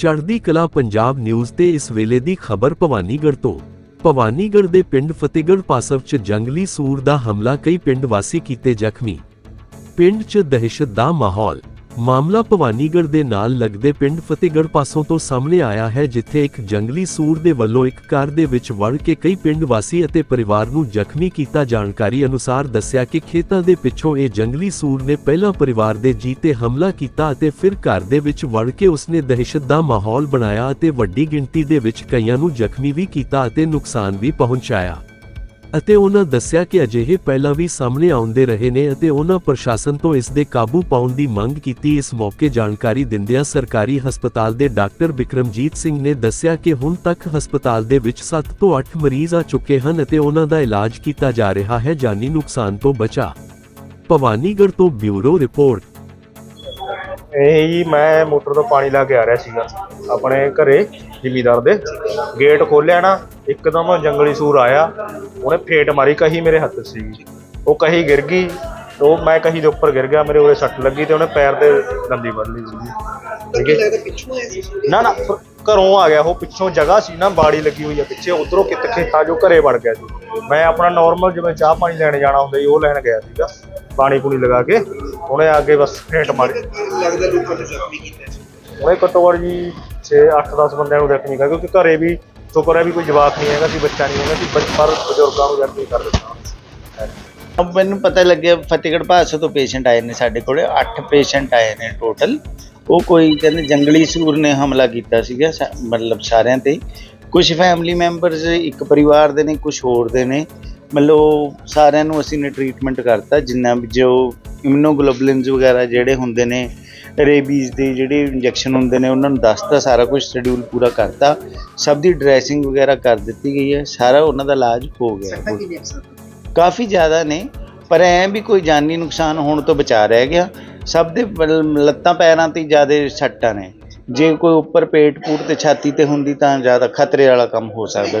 ਚੜ੍ਹਦੀ ਕਲਾ ਪੰਜਾਬ ਨਿਊਜ਼ ਤੇ ਇਸ ਵੇਲੇ ਦੀ ਖਬਰ ਭਵਾਨੀਗੜ੍ਹ ਤੋਂ। ਭਵਾਨੀਗੜ੍ਹ ਦੇ ਪਿੰਡ ਫਤਿਹਗੜ੍ਹ ਪਾਸਵ 'ਚ ਜੰਗਲੀ ਸੂਰ ਦਾ ਹਮਲਾ ਕਈ ਪਿੰਡ ਵਾਸੀ ਕੀਤੇ ਜ਼ਖਮੀ। ਪਿੰਡ 'ਚ ਦਹਿਸ਼ਤ ਦਾ ਮਾਹੌਲ। ਮਾਮਲਾ ਭਵਾਨੀਗੜ੍ਹ ਦੇ ਨਾਲ ਲੱਗਦੇ ਪਿੰਡ ਫਤਿਹਗੜ੍ਹ ਪਾਸੋਂ ਤੋਂ ਸਾਹਮਣੇ ਆਇਆ ਹੈ, ਜਿੱਥੇ ਇੱਕ ਜੰਗਲੀ ਸੂਰ ਦੇ ਵੱਲੋਂ ਇੱਕ ਘਰ ਦੇ ਵਿੱਚ ਵੜ ਕੇ ਕਈ ਪਿੰਡ ਵਾਸੀ ਅਤੇ ਪਰਿਵਾਰ ਨੂੰ ਜ਼ਖਮੀ ਕੀਤਾ ਜਾਣਕਾਰੀ ਅਨੁਸਾਰ ਦੱਸਿਆ ਕਿ ਖੇਤਾਂ ਦੇ ਪਿੱਛੋਂ ਇਹ ਜੰਗਲੀ ਸੂਰ ਨੇ ਪਹਿਲਾਂ ਪਰਿਵਾਰ ਦੇ ਜੀ ਤੇ ਹਮਲਾ ਕੀਤਾ ਅਤੇ ਫਿਰ ਘਰ ਦੇ ਵਿੱਚ ਵੜ ਕੇ ਉਸਨੇ ਦਹਿਸ਼ਤ ਦਾ ਮਾਹੌਲ ਬਣਾਇਆ ਅਤੇ ਵੱਡੀ ਗਿਣਤੀ ਦੇ ਵਿੱਚ ਕਈਆਂ ਨੂੰ ਜ਼ਖਮੀ ਵੀ ਕੀਤਾ ਅਤੇ ਨੁਕਸਾਨ ਵੀ ਪਹੁੰਚਾਇਆ। ਅਤੇ ਉਹਨਾਂ ਦੱਸਿਆ ਕਿ ਅਜਿਹੇ ਪਹਿਲਾਂ ਵੀ ਸਾਹਮਣੇ ਆਉਂਦੇ ਰਹੇ ਨੇ ਅਤੇ ਉਹਨਾਂ ਪ੍ਰਸ਼ਾਸਨ ਤੋਂ ਇਸ ਦੇ ਕਾਬੂ ਪਾਉਣ ਦੀ ਮੰਗ ਕੀਤੀ। ਇਸ ਮੌਕੇ ਜਾਣਕਾਰੀ ਦਿੰਦਿਆਂ ਸਰਕਾਰੀ ਹਸਪਤਾਲ ਦੇ ਡਾਕਟਰ ਬਿਕਰਮਜੀਤ ਸਿੰਘ ਨੇ ਦੱਸਿਆ ਕਿ ਹੁਣ ਤੱਕ ਹਸਪਤਾਲ ਦੇ ਵਿੱਚ 7 ਤੋਂ 8 ਮਰੀਜ਼ ਆ ਚੁੱਕੇ ਹਨ ਅਤੇ ਉਹਨਾਂ ਦਾ ਇਲਾਜ ਕੀਤਾ ਜਾ ਰਿਹਾ ਹੈ। ਜਾਨੀ ਨੁਕਸਾਨ ਤੋਂ ਬਚਾ। ਭਵਾਨੀਗੜ੍ਹ ਤੋਂ ਬਿਊਰੋ ਰਿਪੋਰਟ। ਇਹ ਜੀ ਮੈਂ ਮੋਟਰ ਤੋਂ ਪਾਣੀ ਲਾ ਕੇ ਆ ਰਿਹਾ ਸੀਗਾ। ਆਪਣੇ ਘਰੇ ਜ਼ਿਮੀਦਾਰ ਦੇ ਗੇਟ ਖੋਲਿਆ ਨਾ ਇੱਕਦਮ ਜੰਗਲੀ ਸੂਰ ਆਇਆ। ਉਹਨੇ ਫੇਟ ਮਾਰੀ ਕਹੀ ਮੇਰੇ ਹੱਥ ਸੀਗੀ ਉਹ ਕਹੀ ਗਿਰ ਗਈ। ਉਹ ਮੈਂ ਕਹੀ ਦੇ ਉੱਪਰ ਗਿਰ ਗਿਆ ਮੇਰੇ ਉਰੇ ਸੱਟ ਲੱਗੀ ਤੇ ਉਹਨੇ ਪੈਰ ਤੇ ਦੰਦੀ ਵੱਢ ਲਈ ਸੀਗੀ। ਨਾ ਨਾ ਘਰੋਂ ਆ ਗਿਆ। ਉਹ ਪਿੱਛੋਂ ਜਗ੍ਹਾ ਸੀ ਨਾ ਬਾੜੀ ਲੱਗੀ ਹੋਈ ਆ ਪਿੱਛੇ। ਉਧਰੋਂ ਕਿਤ ਖੇਤਾਂ ਜੋ ਘਰੇ ਵੜ ਗਿਆ ਸੀ। ਮੈਂ ਆਪਣਾ ਨਾਰਮਲ ਜਿਵੇਂ ਚਾਹ ਪਾਣੀ ਲੈਣ ਜਾਣਾ ਹੁੰਦਾ ਸੀ ਉਹ ਲੈਣ ਗਿਆ ਸੀਗਾ। ਪਾਣੀ ਪੂਣੀ ਲਗਾ ਕੇ। ਉਹਨੇ ਆ ਕੇ ਬਸ ਫੇਟ ਮਾਰੀ। ਲੱਗਦਾ ਲੋਕਾਂ ਨੂੰ ਜ਼ਖਮੀ ਕੀਤਾ ਸੀ। ਉਹਨੇ ਘੱਟੋ ਘੱਟ ਜੀ 6 8 10 ਬੰਦਿਆਂ ਨੂੰ ਜ਼ਖਮੀ ਕਰ ਕਿਉਂਕਿ ਘਰੇ ਵੀ ਸ਼ੁਕਰ ਹੈ ਵੀ ਕੋਈ ਜਵਾਕ ਨਹੀਂ ਹੈਗਾ ਸੀ ਬੱਚਾ ਨਹੀਂ ਹੈਗਾ ਸੀ ਪਰ ਬਜ਼ੁਰਗਾਂ ਨੂੰ ਜ਼ਖਮੀ ਕਰ ਦਿੱਤਾ ਅਬ ਮੈਨੂੰ ਪਤਾ ਲੱਗਿਆ ਫਤਿਹਗੜ੍ਹ ਭਾਦਸੋਂ ਤੋਂ ਪੇਸ਼ੈਂਟ ਆਏ ਨੇ ਸਾਡੇ ਕੋਲੇ 8 ਪੇਸ਼ੈਂਟ ਆਏ ਨੇ ਟੋਟਲ ਉਹ ਕੋਈ ਕਹਿੰਦੇ ਜੰਗਲੀ ਸੂਰ ਨੇ ਹਮਲਾ ਕੀਤਾ ਸੀਗਾ, ਸਾ- ਮਤਲਬ ਸਾਰਿਆਂ ਤੇ। ਕੁਝ ਫੈਮਿਲੀ ਮੈਂਬਰਸ ਇੱਕ ਪਰਿਵਾਰ ਦੇ ਨੇ ਕੁਝ ਹੋਰ ਦੇ ਨੇ। ਮਤਲਬ ਉਹ ਸਾਰਿਆਂ ਨੂੰ ਅਸੀਂ ਨੇ ਟ੍ਰੀਟਮੈਂਟ ਕਰਤਾ, ਜਿੰਨਾ ਵੀ ਜੋ ਇਮੂਨੋਗਲੋਬੁਲਿਨਸ ਵਗੈਰਾ ਜਿਹੜੇ ਹੁੰਦੇ ਨੇ ਰੇਬੀਜ਼ ਦੇ ਜਿਹੜੇ ਇੰਜੈਕਸ਼ਨ ਹੁੰਦੇ ਨੇ ਉਹਨਾਂ ਨੂੰ ਦੱਸਤਾ ਸਾਰਾ ਕੁਝ ਸ਼ਡਿਊਲ ਪੂਰਾ ਕਰਤਾ। ਸਭ ਦੀ ਡਰੈਸਿੰਗ ਵਗੈਰਾ ਕਰ ਦਿੱਤੀ ਗਈ ਹੈ ਸਾਰਾ ਉਹਨਾਂ ਦਾ ਇਲਾਜ ਹੋ ਗਿਆ ਕਾਫੀ ਜ਼ਿਆਦਾ ਨੇ ਪਰ ਐ ਵੀ ਕੋਈ ਜਾਨੀ ਨੁਕਸਾਨ ਹੋਣ ਤੋਂ ਬਚਾ ਰਹਿ ਗਿਆ। ਸਭ ਦੇ ਲੱਤਾਂ ਪੈਰਾਂ ਤੇ ਜ਼ਿਆਦਾ ਸੱਟਾਂ ਨੇ। ਜੇ ਕੋਈ ਉੱਪਰ ਪੇਟ ਪੂਟ ਤੇ ਛਾਤੀ ਤੇ ਹੁੰਦੀ ਤਾਂ ਜ਼ਿਆਦਾ ਖਤਰੇ ਵਾਲਾ ਕੰਮ ਹੋ ਸਕਦਾ।